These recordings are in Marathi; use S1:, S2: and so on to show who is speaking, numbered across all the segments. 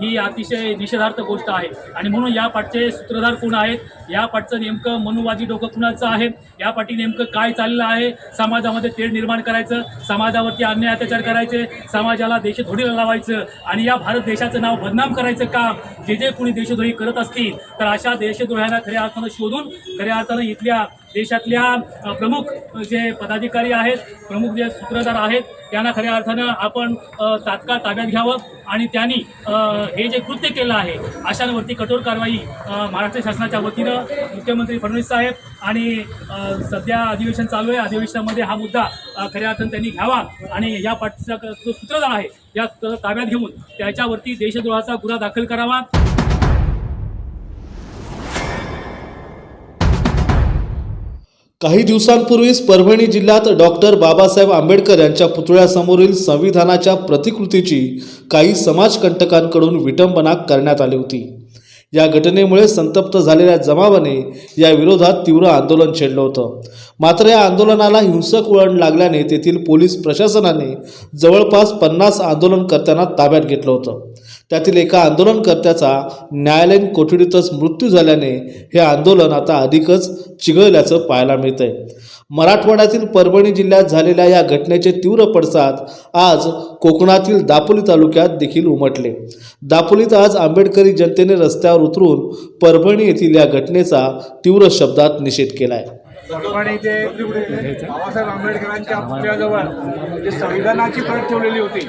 S1: ही अतिशय निषेधार्थ गोष्ट आहे. आणि म्हणून या पाठचे सूत्रधार कोण आहेत? या पाठचं नेमकं मनुवादी डोकं कुणाचं आहे? या पाठी नेमकं काय चाललं आहे? समाजामध्ये तेढ निर्माण करायचं समाजावरती अन्याय अत्याचार करायचे समाजाला देशधोडीला लावायचं आणि या भारत देशाचं नाव बदनाम करायचं काम जे जे कोणी देशद्रोही करत असतील तर अशा देशद्रोह्यांना खऱ्या अर्थानं शोधून खऱ्या अर्थानं इथल्या देशातल्या प्रमुख जे पदाधिकारी आहेत प्रमुख जे सूत्रधार आहेत त्यांना खऱ्या अर्थानं आपण तात्काळ ताब्यात घ्यावं आणि त्यांनी हे जे कृत्य केलं आहे अशांवरती कठोर कारवाई महाराष्ट्र शासनाच्या वतीनं मुख्यमंत्री फडणवीस साहेब आणि सध्या अधिवेशन चालू आहे. अधिवेशनामध्ये हा मुद्दा खऱ्या अर्थानं त्यांनी घ्यावा आणि या पाठचा जो सूत्रधार आहे या ताब्यात घेऊन त्याच्यावरती देशद्रोहाचा गुन्हा दाखल करावा.
S2: काही दिवसांपूर्वीच परभणी जिल्ह्यात डॉक्टर बाबासाहेब आंबेडकर यांच्या पुतळ्यासमोरील संविधानाच्या प्रतिकृतीची काही समाजकंटकांकडून विटंबना करण्यात आली होती. या घटनेमुळे संतप्त झालेल्या जमावाने या विरोधात तीव्र आंदोलन छेडलं होतं. मात्र या आंदोलनाला हिंसक वळण लागल्याने तेथील पोलीस प्रशासनाने जवळपास पन्नास आंदोलनकर्त्यांना ताब्यात घेतलं होतं. त्यातील एका आंदोलनकर्त्याचा न्यायालयीन कोठडीतच मृत्यू झाल्याने हे आंदोलन आता अधिकच चिघळल्याचं पाहायला मिळतंय. मराठवाड्यातील परभणी जिल्ह्यात झालेल्या या घटनेचे तीव्र पडसाद आज कोकणातील दापोली तालुक्यात देखील उमटले. दापोलीत आज आंबेडकरी जनतेने रस्त्यावर उतरून परभणी येथील या घटनेचा तीव्र शब्दात निषेध केलाय.
S3: परभणी ते बाबासाहेब आंबेडकरांच्या पुतळ्याजवळ जी संविधानाची प्रत ठेवलेली होती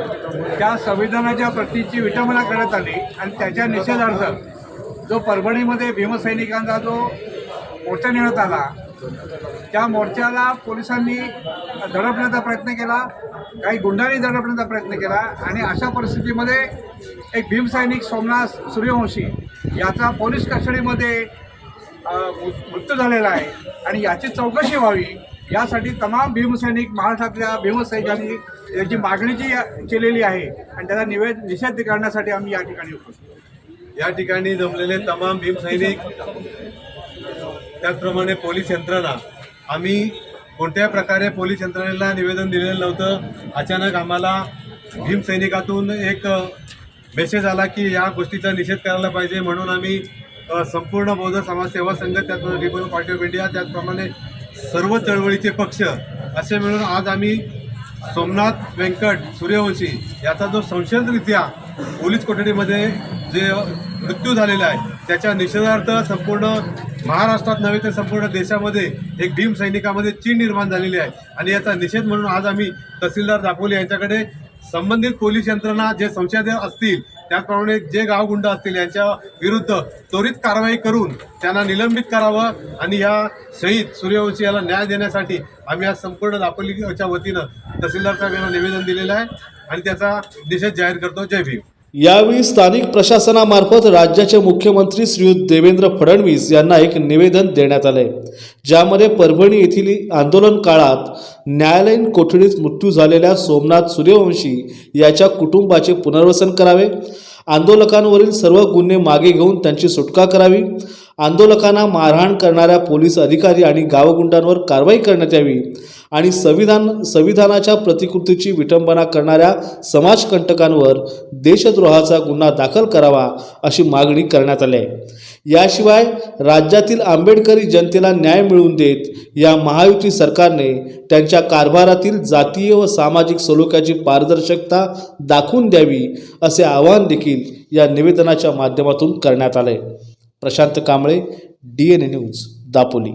S3: त्या संविधानाच्या प्रतीची विटंबना करण्यात आली आणि त्याच्या निषेधार्थ जो परभणीमध्ये भीमसैनिकांचा जो मोर्चा नेण्यात आला त्या मोर्चाला पोलिसांनी दडपण्याचा प्रयत्न केला काही गुंडांनी दडपण्याचा प्रयत्न केला आणि अशा परिस्थितीमध्ये एक भीमसैनिक सोमनाथ सूर्यवंशी याचा पोलीस कस्टडीमध्ये मृत्यू झालेला आहे आणि याची चौकशी व्हावी यासाठी तमाम भीमसैनिक महाराष्ट्रातल्या भीमसैनिकांनी याची मागणी जी केलेली आहे आणि त्याचा निवेद निषेध करण्यासाठी आम्ही या ठिकाणी उपस्थित
S4: या ठिकाणी जमलेले तमाम भीमसैनिक त्याचप्रमाणे पोलीस यंत्रणा. आम्ही कोणत्याही प्रकारे पोलीस यंत्रणेला निवेदन दिलेलं नव्हतं. अचानक आम्हाला भीमसैनिकातून एक मेसेज आला की या गोष्टीचा निषेध करायला पाहिजे. म्हणून आम्ही संपूर्ण बौद्ध समाज सेवा संघ त्याचप्रमाणे रिपब्लिक पार्टी ऑफ इंडिया त्याचप्रमाणे सर्व चळवळीचे पक्ष असे मिळून आज आम्ही सोमनाथ व्यंकट सूर्यवंशी याचा जो संशयरित्या पोलीस कोठडीमध्ये जे मृत्यू झालेला आहे त्याच्या निषेधार्थ संपूर्ण महाराष्ट्रात नव्हे तर संपूर्ण देशामध्ये एक भीम सैनिकामध्ये चीन निर्माण झालेली आहे. आणि याचा निषेध म्हणून आज आम्ही तहसीलदार दापोली यांच्याकडे संबंधित पोलीस यंत्रणा जे संशय असतील त्याचप्रमाणे जे गावगुंड असतील यांच्या विरुद्ध त्वरित कारवाई करून त्यांना निलंबित करावं आणि या शहीद सूर्यवंशी याला न्याय देण्यासाठी आम्ही आज संपूर्ण दापोलीच्या वतीनं तहसीलदार साहेब यांना निवेदन दिलेलं आहे आणि त्याचा निषेध जाहीर करतो. जय भीम.
S2: यावेळी स्थानिक प्रशासनामार्फत राज्याचे मुख्यमंत्री श्रीयुत देवेंद्र फडणवीस यांना एक निवेदन देण्यात आले ज्यामध्ये परभणी येथील आंदोलन काळात न्यायालयीन कोठडीत मृत्यू झालेल्या सोमनाथ सूर्यवंशी याच्या कुटुंबाचे पुनर्वसन करावे आंदोलकांवरील सर्व गुन्हे मागे घेऊन त्यांची सुटका करावी. आंदोलकांना मारहाण करणाऱ्या पोलीस अधिकारी आणि गावगुंडांवर कारवाई करण्यात यावी आणि संविधान संविधानाच्या प्रतिकृतीची विटंबना करणाऱ्या समाजकंटकांवर देशद्रोहाचा गुन्हा दाखल करावा अशी मागणी करण्यात आली आहे. याशिवाय राज्यातील आंबेडकरी जनतेला न्याय मिळवून देत या महायुती सरकारने त्यांच्या कारभारातील जातीय व सामाजिक सलोख्याची पारदर्शकता दाखवून द्यावी असे आवाहन देखील या निवेदनाच्या माध्यमातून करण्यात आले Prashant Kamble D N A news Dapoli.